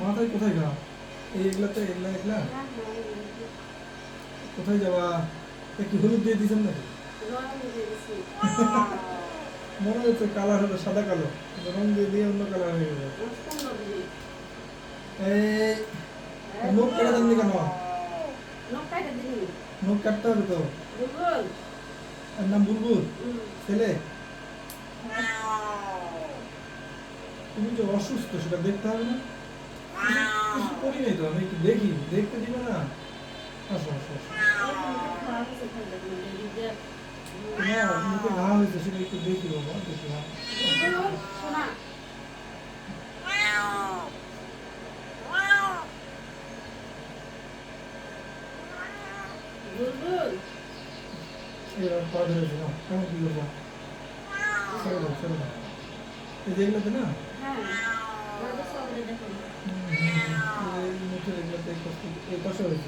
মাথায় কোথায় ঘা এই এগুলাতে এগুলা এগুলা? কোথায় যাবা? এ কি হলুদ দিয়ে দিয়েছেন নাকি? মনে হচ্ছে কালার হলো সাদা কালো, রং দিয়ে দিয়ে অন্য কালার হয়ে গেছে এই কেটে দেননি কেন? মুখ কাটতে হবে তো। এর নাম বুলবুল, ছেলে। তুমি যে অসুস্থ, সেটা দেখতে হবে না? কিছু- কিছু করি নাই তো আমি একটু দেখি দেখতে দিবে না আসো আসো আসো না মুখে ঘা হয়েছে সেটা একটু দেখি বাবা দেখি হ্যাঁ এবার পা ধরেছে না কেমন কি করব ছেড়ে দাও ছেড়ে দাও এই যে এগুলোতে না হুম, কষ্ট- হয়েছে হয়ে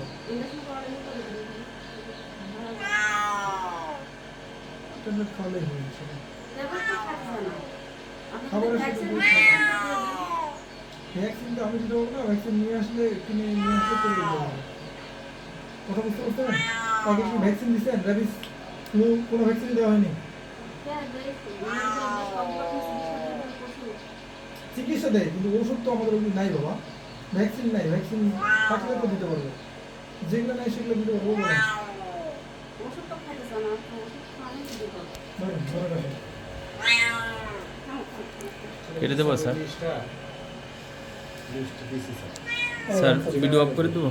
ভ্যাকসিন নিয়ে আসলে নিয়ে আসলে কথা ভ্যাকসিন কোনো ভ্যাকসিন দেওয়া হয়নি চিকিৎসা দেয় কিন্তু ওষুধ তো আমাদের নাই বাবা ভ্যাকসিন নাই ভ্যাকসিন থাকলে তো দিতে পারব। যেগুলো নাই সেগুলো দিতে পারব ধরে কেটে দেবো sir? Sir. Sir video off করে দেবো?